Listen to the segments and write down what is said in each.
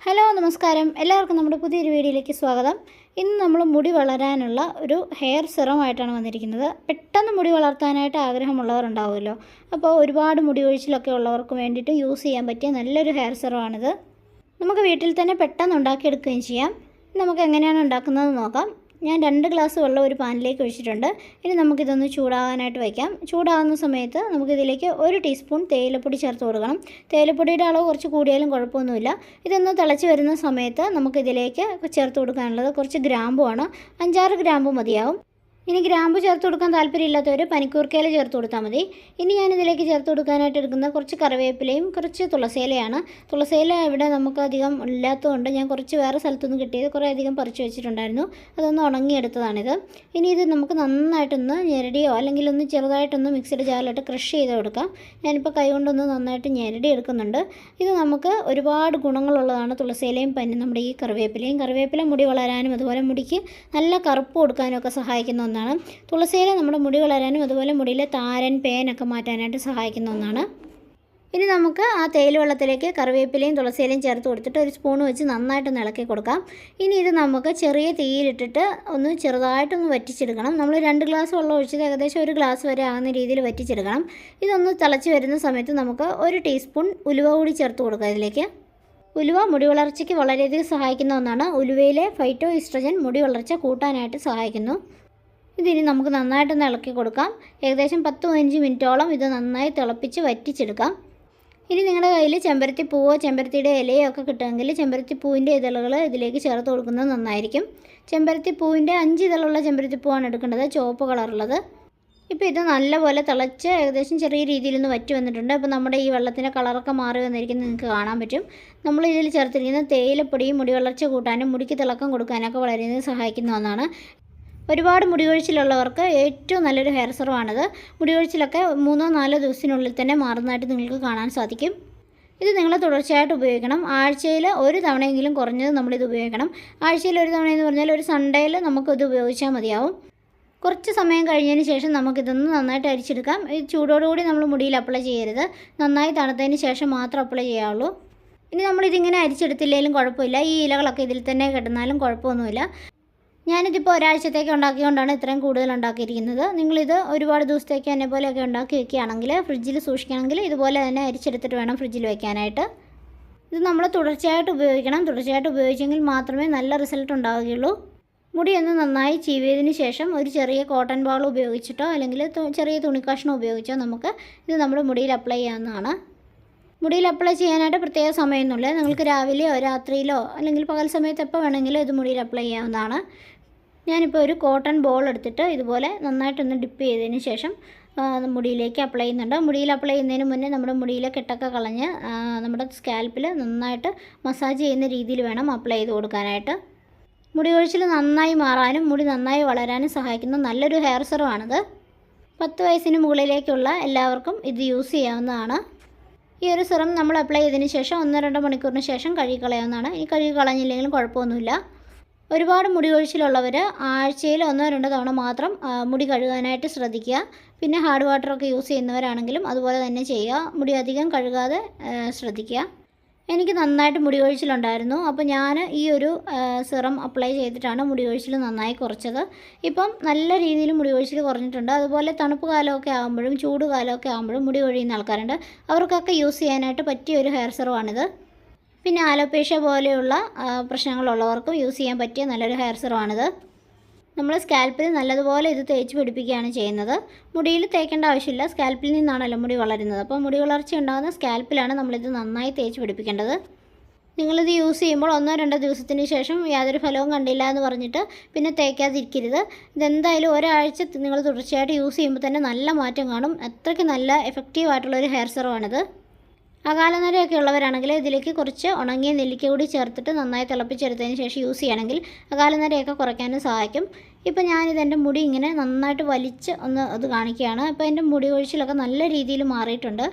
Hello നമസ്കാരം. എല്ലാവർക്കും നമ്മുടെ പുതിയൊരു വീഡിയോയിലേക്ക് സ്വാഗതം. ഇന്ന് നമ്മൾ മുടി വളരാനുള്ള ഒരു ഹെയർ സിറമായിട്ടാണ് വന്നിരിക്കുന്നത്. പെട്ടെന്ന് മുടി വളർത്താനായിട്ട് ആഗ്രഹമുള്ളവരുണ്ടാവുമല്ലോ അപ്പോൾ ഒരുപാട് മുടി ഒഴിച്ചിലൊക്കെ ഉള്ളവർക്ക് വേണ്ടിയിട്ട് യൂസ് ചെയ്യാൻ പറ്റിയ നല്ലൊരു ഹെയർ സിറമാണിത്. നമുക്ക് വീട്ടിൽ തന്നെ പെട്ടെന്ന് ഉണ്ടാക്കിയെടുക്കുകയും ചെയ്യാം. നമുക്ക് എങ്ങനെയാണ് ഉണ്ടാക്കുന്നത് നോക്കാം. ഞാൻ രണ്ട് ഗ്ലാസ് വെള്ളം ഒരു പാനിലേക്ക് ഒഴിച്ചിട്ടുണ്ട്. ഇനി നമുക്കിതൊന്ന് ചൂടാകാനായിട്ട് വയ്ക്കാം. ചൂടാകുന്ന സമയത്ത് നമുക്കിതിലേക്ക് ഒരു ടീസ്പൂൺ തേയിലപ്പൊടി ചേർത്ത് കൊടുക്കണം. തേയിലപ്പൊടിയുടെ അളവ് കുറച്ച് കൂടിയാലും കുഴപ്പമൊന്നുമില്ല. ഇതൊന്ന് തിളച്ച് വരുന്ന സമയത്ത് നമുക്കിതിലേക്ക് ചേർത്ത് കൊടുക്കാനുള്ളത് കുറച്ച് ഗ്രാമ്പുമാണ് അഞ്ചാറ് ഗ്രാമ്പ് മതിയാവും. ഇനി ഗ്രാമ്പു ചേർത്ത് കൊടുക്കാൻ താല്പര്യമില്ലാത്തവർ പനിക്കൂർക്കയില ചേർത്ത് കൊടുത്താൽ മതി. ഇനി ഞാനിതിലേക്ക് ചേർത്ത് കൊടുക്കാനായിട്ട് എടുക്കുന്ന കുറച്ച് കറിവേപ്പിലയും കുറച്ച് തുളസിയിലയാണ്. തുളസിയില ഇവിടെ നമുക്ക് അധികം ഇല്ലാത്തതുകൊണ്ട് ഞാൻ കുറച്ച് വേറെ സ്ഥലത്തുനിന്ന് കിട്ടിയത് കുറേ അധികം പറിച്ചു വെച്ചിട്ടുണ്ടായിരുന്നു. അതൊന്ന് ഉണങ്ങിയെടുത്തതാണിത്. ഇനി ഇത് നമുക്ക് നന്നായിട്ടൊന്ന് ഞെരടിയോ അല്ലെങ്കിൽ ഒന്ന് ചെറുതായിട്ടൊന്ന് മിക്സിയുടെ ജാറിലിട്ട് ക്രഷ് ചെയ്ത് കൊടുക്കാം. ഞാനിപ്പോൾ കൈ കൊണ്ടൊന്ന് നന്നായിട്ട് ഞെരടി എടുക്കുന്നുണ്ട്. ഇത് നമുക്ക് ഒരുപാട് ഗുണങ്ങളുള്ളതാണ് തുളസിയിലയും പനി നമ്മുടെ ഈ കറിവേപ്പിലയും. കറിവേപ്പില മുടി വളരാനും അതുപോലെ മുടിക്ക് നല്ല കറുപ്പ് കൊടുക്കാനും ഒക്കെ സഹായിക്കുന്ന ഒന്നാണ്. തുളസിയില നമ്മുടെ മുടി വളരാനും അതുപോലെ മുടിയിലെ താരൻ പേനൊക്കെ മാറ്റാനായിട്ട് സഹായിക്കുന്ന ഒന്നാണ്. ഇനി നമുക്ക് ആ തേയില വെള്ളത്തിലേക്ക് കറിവേപ്പിലയും തുളസിയിലയും ചേർത്ത് കൊടുത്തിട്ട് ഒരു സ്പൂൺ വെച്ച് നന്നായിട്ട് ഇളക്കി കൊടുക്കാം. ഇനി ഇത് നമുക്ക് ചെറിയ തീയിലിട്ടിട്ട് ഒന്ന് ചെറുതായിട്ടൊന്ന് വറ്റിച്ചെടുക്കണം. നമ്മൾ രണ്ട് ഗ്ലാസ് വെള്ളം ഒഴിച്ചത് ഏകദേശം ഒരു ഗ്ലാസ് വരെ ആകുന്ന രീതിയിൽ വറ്റിച്ചെടുക്കണം. ഇതൊന്ന് തിളച്ച് വരുന്ന സമയത്ത് നമുക്ക് ഒരു ടീസ്പൂൺ ഉലുവ കൂടി ചേർത്ത് കൊടുക്കാം ഇതിലേക്ക്. ഉലുവ മുടി വളർച്ചയ്ക്ക് വളരെയധികം സഹായിക്കുന്ന ഒന്നാണ്. ഉലുവയിലെ ഫൈറ്റോ ഇസ്ട്രജൻ മുടി വളർച്ച കൂട്ടാനായിട്ട് സഹായിക്കുന്നു. ഇതിനി നമുക്ക് നന്നായിട്ടൊന്ന് ഇളക്കി കൊടുക്കാം. ഏകദേശം പത്ത് പതിനഞ്ച് മിനിറ്റോളം ഇത് നന്നായി തിളപ്പിച്ച് വറ്റിച്ചെടുക്കാം. ഇനി നിങ്ങളുടെ കയ്യിൽ ചെമ്പരത്തി പൂവോ ചെമ്പരത്തിയുടെ ഇലയോ ഒക്കെ കിട്ടുമെങ്കിൽ ചെമ്പരത്തി പൂവിന്റെ ഇതളുകൾ ഇതിലേക്ക് ചേർത്ത് കൊടുക്കുന്നത് നന്നായിരിക്കും. ചെമ്പരത്തി പൂവിന്റെ അഞ്ച് ഇതളുള്ള ചെമ്പരത്തി പൂവാണ് എടുക്കേണ്ടത് ചുവപ്പ് കളറുള്ളത്. ഇപ്പോൾ ഇത് നല്ലപോലെ തിളച്ച് ഏകദേശം ചെറിയ രീതിയിലൊന്ന് വറ്റി വന്നിട്ടുണ്ട്. അപ്പോൾ നമ്മുടെ ഈ വെള്ളത്തിന്റെ കളറൊക്കെ മാറി വന്നിരിക്കുന്നത് നിങ്ങൾക്ക് കാണാൻ പറ്റും. നമ്മൾ ഇതിൽ ചേർത്തിരിക്കുന്ന തേയിലപ്പൊടിയും മുടി വളർച്ച കൂട്ടാനും മുടിക്ക് തിളക്കം കൊടുക്കാനൊക്കെ വളരെയധികം സഹായിക്കുന്ന ഒന്നാണ്. ഒരുപാട് മുടികൊഴിച്ചിലുള്ളവർക്ക് ഏറ്റവും നല്ലൊരു ഹെയർ സെറമാണിത് മുടികൊഴിച്ചിലൊക്കെ മൂന്നോ നാലോ ദിവസത്തിനുള്ളിൽ തന്നെ മാറുന്നതായിട്ട് നിങ്ങൾക്ക് കാണാൻ സാധിക്കും. ഇത് നിങ്ങൾ തുടർച്ചയായിട്ട് ഉപയോഗിക്കണം. ആഴ്ചയിൽ ഒരു തവണയെങ്കിലും കുറഞ്ഞത് നമ്മളിത് ഉപയോഗിക്കണം. ആഴ്ചയിൽ ഒരു തവണ എന്ന് പറഞ്ഞാൽ ഒരു സൺഡേയിൽ നമുക്കിത് ഉപയോഗിച്ചാൽ മതിയാവും. കുറച്ച് സമയം കഴിഞ്ഞതിന് ശേഷം നമുക്കിതൊന്ന് നന്നായിട്ട് അരിച്ചെടുക്കാം. ഈ ചൂടോടുകൂടി നമ്മൾ മുടിയിൽ അപ്ലൈ ചെയ്യരുത്. നന്നായി തണുത്തതിന് ശേഷം മാത്രം അപ്ലൈ ചെയ്യാവുള്ളൂ. ഇനി നമ്മളിതിങ്ങനെ അരിച്ചെടുത്തില്ലെങ്കിലും കുഴപ്പമില്ല. ഈ ഇലകളൊക്കെ ഇതിൽ തന്നെ കിടന്നാലും കുഴപ്പമൊന്നുമില്ല. ഞാനിതിപ്പോൾ ഒരാഴ്ചത്തേക്ക് ഉണ്ടാക്കിയതുകൊണ്ടാണ് ഇത്രയും കൂടുതൽ ഉണ്ടാക്കിയിരിക്കുന്നത്. നിങ്ങളിത് ഒരുപാട് ദിവസത്തേക്ക് എന്നെ പോലെയൊക്കെ ഉണ്ടാക്കി വെക്കുകയാണെങ്കിൽ ഫ്രിഡ്ജിൽ സൂക്ഷിക്കണമെങ്കിൽ ഇതുപോലെ തന്നെ അരിച്ചെടുത്തിട്ട് വേണം ഫ്രിഡ്ജിൽ വെക്കാനായിട്ട്. ഇത് നമ്മൾ തുടർച്ചയായിട്ട് ഉപയോഗിക്കണം. തുടർച്ചയായിട്ട് ഉപയോഗിച്ചെങ്കിൽ മാത്രമേ നല്ല റിസൾട്ട് ഉണ്ടാവുകയുള്ളൂ. മുടി ഒന്ന് നന്നായി ചീവിയതിന് ശേഷം ഒരു ചെറിയ കോട്ടൺ ബോൾ ഉപയോഗിച്ചിട്ടോ അല്ലെങ്കിൽ ചെറിയ തുണിക്കഷ്ണം ഉപയോഗിച്ചോ നമുക്ക് ഇത് നമ്മുടെ മുടിയിൽ അപ്ലൈ ചെയ്യാവുന്നതാണ്. മുടിയിൽ അപ്ലൈ ചെയ്യാനായിട്ട് പ്രത്യേക സമയമൊന്നുമില്ല. നിങ്ങൾക്ക് രാവിലെയോ രാത്രിയിലോ അല്ലെങ്കിൽ പകൽ സമയത്ത് എപ്പോൾ വേണമെങ്കിലും ഇത് മുടിയിൽ അപ്ലൈ ചെയ്യാവുന്നതാണ്. ഞാനിപ്പോൾ ഒരു കോട്ടൺ ബോൾ എടുത്തിട്ട് ഇതുപോലെ നന്നായിട്ടൊന്ന് ഡിപ്പ് ചെയ്തതിന് ശേഷം മുടിയിലേക്ക് അപ്ലൈ ചെയ്യുന്നുണ്ട്. മുടിയിൽ അപ്ലൈ ചെയ്യുന്നതിന് മുന്നേ നമ്മുടെ മുടിയിലെ കെട്ടൊക്കെ കളഞ്ഞ് നമ്മുടെ സ്കാൽപ്പിൽ നന്നായിട്ട് മസാജ് ചെയ്യുന്ന രീതിയിൽ വേണം അപ്ലൈ ചെയ്ത് കൊടുക്കാനായിട്ട്. മുടി കൊഴിച്ചിൽ നന്നായി മാറാനും മുടി നന്നായി വളരാനും സഹായിക്കുന്ന നല്ലൊരു ഹെയർ സെറുമാണിത് പത്ത് വയസ്സിന് മുകളിലേക്കുള്ള എല്ലാവർക്കും ഇത് യൂസ് ചെയ്യാവുന്നതാണ്. ഈ ഒരു സിറം നമ്മൾ അപ്ലൈ ചെയ്തതിന് ശേഷം ഒന്നോ രണ്ടോ മണിക്കൂറിന് ശേഷം കഴുകി കളയാവുന്നതാണ്. ഈ കഴുകി കളഞ്ഞില്ലെങ്കിലും കുഴപ്പമൊന്നുമില്ല. ഒരുപാട് മുടി കൊഴിച്ചിലുള്ളവർ ആഴ്ചയിൽ ഒന്നോ രണ്ടോ തവണ മാത്രം മുടി കഴുകാനായിട്ട് ശ്രദ്ധിക്കുക. പിന്നെ ഹാർഡ് വാട്ടറൊക്കെ യൂസ് ചെയ്യുന്നവരാണെങ്കിലും അതുപോലെ തന്നെ ചെയ്യുക. മുടി അധികം കഴുകാതെ ശ്രദ്ധിക്കുക. എനിക്ക് നന്നായിട്ട് മുടി കൊഴിച്ചിലുണ്ടായിരുന്നു. അപ്പോൾ ഞാൻ ഈ ഒരു സിറം അപ്ലൈ ചെയ്തിട്ടാണ് മുടി കൊഴിച്ചിൽ നന്നായി കുറച്ചത്. ഇപ്പം നല്ല രീതിയിൽ മുടി കൊഴിച്ചിൽ കുറഞ്ഞിട്ടുണ്ട്. അതുപോലെ തണുപ്പ് കാലമൊക്കെ ആകുമ്പോഴും ചൂട് കാലമൊക്കെ ആകുമ്പോഴും മുടി കൊഴിയുന്ന ആൾക്കാരുണ്ട്. അവർക്കൊക്കെ യൂസ് ചെയ്യാനായിട്ട് പറ്റിയ ഒരു ഹെയർ സിറമാണിത് പിന്നെ ആലോപേഷ്യ പോലെയുള്ള പ്രശ്നങ്ങളുള്ളവർക്കും യൂസ് ചെയ്യാൻ പറ്റിയ നല്ലൊരു ഹെയർ സിറമാണിത്. നമ്മൾ സ്കാൽപ്പിൽ നല്ലതുപോലെ ഇത് തേച്ച് പിടിപ്പിക്കുകയാണ് ചെയ്യുന്നത്. മുടിയിൽ തേക്കേണ്ട ആവശ്യമില്ല. സ്കാൽപ്പിൽ നിന്നാണല്ലോ മുടി വളരുന്നത്. അപ്പോൾ മുടി വളർച്ച ഉണ്ടാകുന്ന സ്കാൽപ്പിലാണ് നമ്മളിത് നന്നായി തേച്ച് പിടിപ്പിക്കേണ്ടത്. നിങ്ങളിത് യൂസ് ചെയ്യുമ്പോൾ ഒന്നോ രണ്ടോ ദിവസത്തിന് ശേഷം യാതൊരു ഫലവും കണ്ടില്ല എന്ന് പറഞ്ഞിട്ട് പിന്നെ തേക്കാതിരിക്കരുത്. ഇതെന്തായാലും ഒരാഴ്ച നിങ്ങൾ തുടർച്ചയായിട്ട് യൂസ് ചെയ്യുമ്പോൾ തന്നെ നല്ല മാറ്റം കാണും. അത്രയ്ക്ക് നല്ല എഫക്റ്റീവ് ആയിട്ടുള്ള ഒരു ഹെയർ സെറമാണിത്. അകാലനരയൊക്കെ ഉള്ളവരാണെങ്കിൽ ഇതിലേക്ക് കുറച്ച് ഉണങ്ങിയ നെല്ലിക്ക കൂടി ചേർത്തിട്ട് നന്നായി തിളപ്പിച്ചെടുത്തതിന് ശേഷം യൂസ് ചെയ്യണമെങ്കിൽ അകാലനരയൊക്കെ കുറയ്ക്കാനും സഹായിക്കും. ഇപ്പോൾ ഞാനിത് എന്റെ മുടി ഇങ്ങനെ നന്നായിട്ട് വലിച്ച് ഒന്ന് അത് കാണിക്കുകയാണ്. അപ്പോൾ എന്റെ മുടി കൊഴിച്ചിലൊക്കെ നല്ല രീതിയിൽ മാറിയിട്ടുണ്ട്.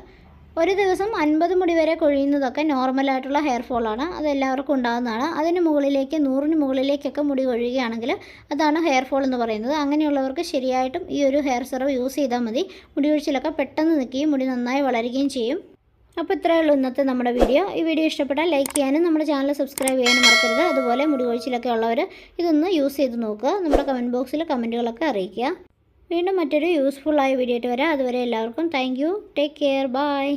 ഒരു ദിവസം അൻപത് മുടി വരെ കൊഴിയുന്നതൊക്കെ നോർമലായിട്ടുള്ള ഹെയർ ഫോളാണ് അത് എല്ലാവർക്കും ഉണ്ടാകുന്നതാണ്. അതിന് മുകളിലേക്ക് നൂറിന് മുകളിലേക്കൊക്കെ മുടി കൊഴിയുകയാണെങ്കിൽ അതാണ് ഹെയർ ഫോൾ എന്ന് പറയുന്നത്. അങ്ങനെയുള്ളവർക്ക് ശരിയായിട്ടും ഈ ഒരു ഹെയർ സെറവ് യൂസ് ചെയ്താൽ മതി. മുടി കൊഴിച്ചിലൊക്കെ പെട്ടെന്ന് നിൽക്കുകയും മുടി നന്നായി വളരുകയും ചെയ്യും. അപ്പോൾ ഇത്രയേ ഉള്ളൂ ഇന്നത്തെ നമ്മുടെ വീഡിയോ. ഈ വീഡിയോ ഇഷ്ടപ്പെട്ടാൽ ലൈക്ക് ചെയ്യാനും നമ്മുടെ ചാനൽ സബ്സ്ക്രൈബ് ചെയ്യാനും മറക്കരുത്. അതുപോലെ മുടി കൊഴിച്ചിലൊക്കെ ഉള്ളവർ ഇതൊന്ന് യൂസ് ചെയ്ത് നോക്കുക. നമ്മുടെ കമന്റ് ബോക്സിൽ കമന്റുകളൊക്കെ അറിയിക്കുക. വീണ്ടും മറ്റൊരു യൂസ്ഫുള്ളായ വീഡിയോ ആയിട്ട് വരാം. അതുവരെ എല്ലാവർക്കും താങ്ക് ടേക്ക് കെയർ ബൈ